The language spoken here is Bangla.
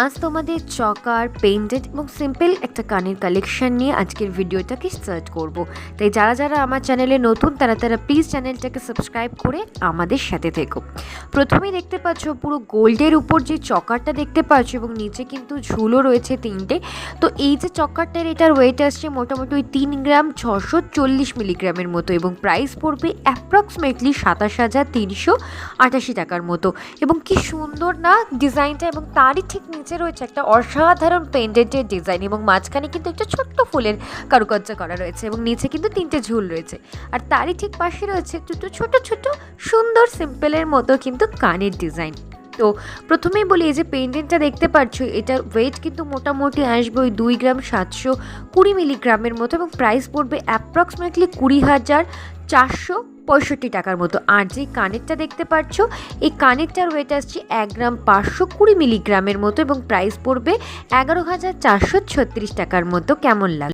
আজ তোমাদের চকার পেন্টেড এবং সিম্পল একটা কানের কালেকশন নিয়ে আজকের ভিডিওটাকে স্টার্ট করব। তাই যারা যারা আমার চ্যানেলে নতুন, তারা তারা প্লিজ চ্যানেলটাকে সাবস্ক্রাইব করে আমাদের সাথে থেকো। প্রথমেই দেখতে পাচ্ছ পুরো গোল্ডের উপর যে চকারটা দেখতে পাচ্ছ এবং নিচে কিন্তু ঝুলও রয়েছে তিনটে। তো এই যে চকারটার এটার ওয়েট আসছে মোটামুটি ওই তিন গ্রাম ছশো চল্লিশ মিলিগ্রামের মতো এবং প্রাইস পড়বে অ্যাপ্রক্সিমেটলি সাতাশ হাজার তিনশো আটাশি টাকার মতো। এবং কি সুন্দর না? ডিজাইনটা এবং তারই ঠিক নিচে রয়েছে একটা অসাধারণ পেন্ডেন্টের ডিজাইন এবং মাঝখানে কিন্তু একটা ছোট্ট ফুলের কারুকার্য করা রয়েছে এবং নিচে কিন্তু তিনটে ঝুল রয়েছে। আর তারই ঠিক পাশে রয়েছে দুটো ছোট ছোট সুন্দর সিম্পলের মতো কিন্তু কানের ডিজাইন তো প্রথমেই বলি, এই যে পেন্ডেন্টটা দেখতে পাচ্ছ, এটার ওয়েট কিন্তু মোটামুটি আসবে ওই দুই গ্রাম সাতশো কুড়ি মিলিগ্রামের মতো এবং প্রাইস পড়বে অ্যাপ্রক্সিমেটলি কুড়ি হাজার চারশো পঁয়ষট্টি টাকার মতো। আর যে কানেরটা দেখতে পাচ্ছ, এই কানেরটার ওয়েট আসছে এক গ্রাম পাঁচশো কুড়ি মিলিগ্রামের মতো এবং প্রাইস পড়বে এগারো হাজার চারশো ছত্রিশ টাকার মতো। কেমন লাগে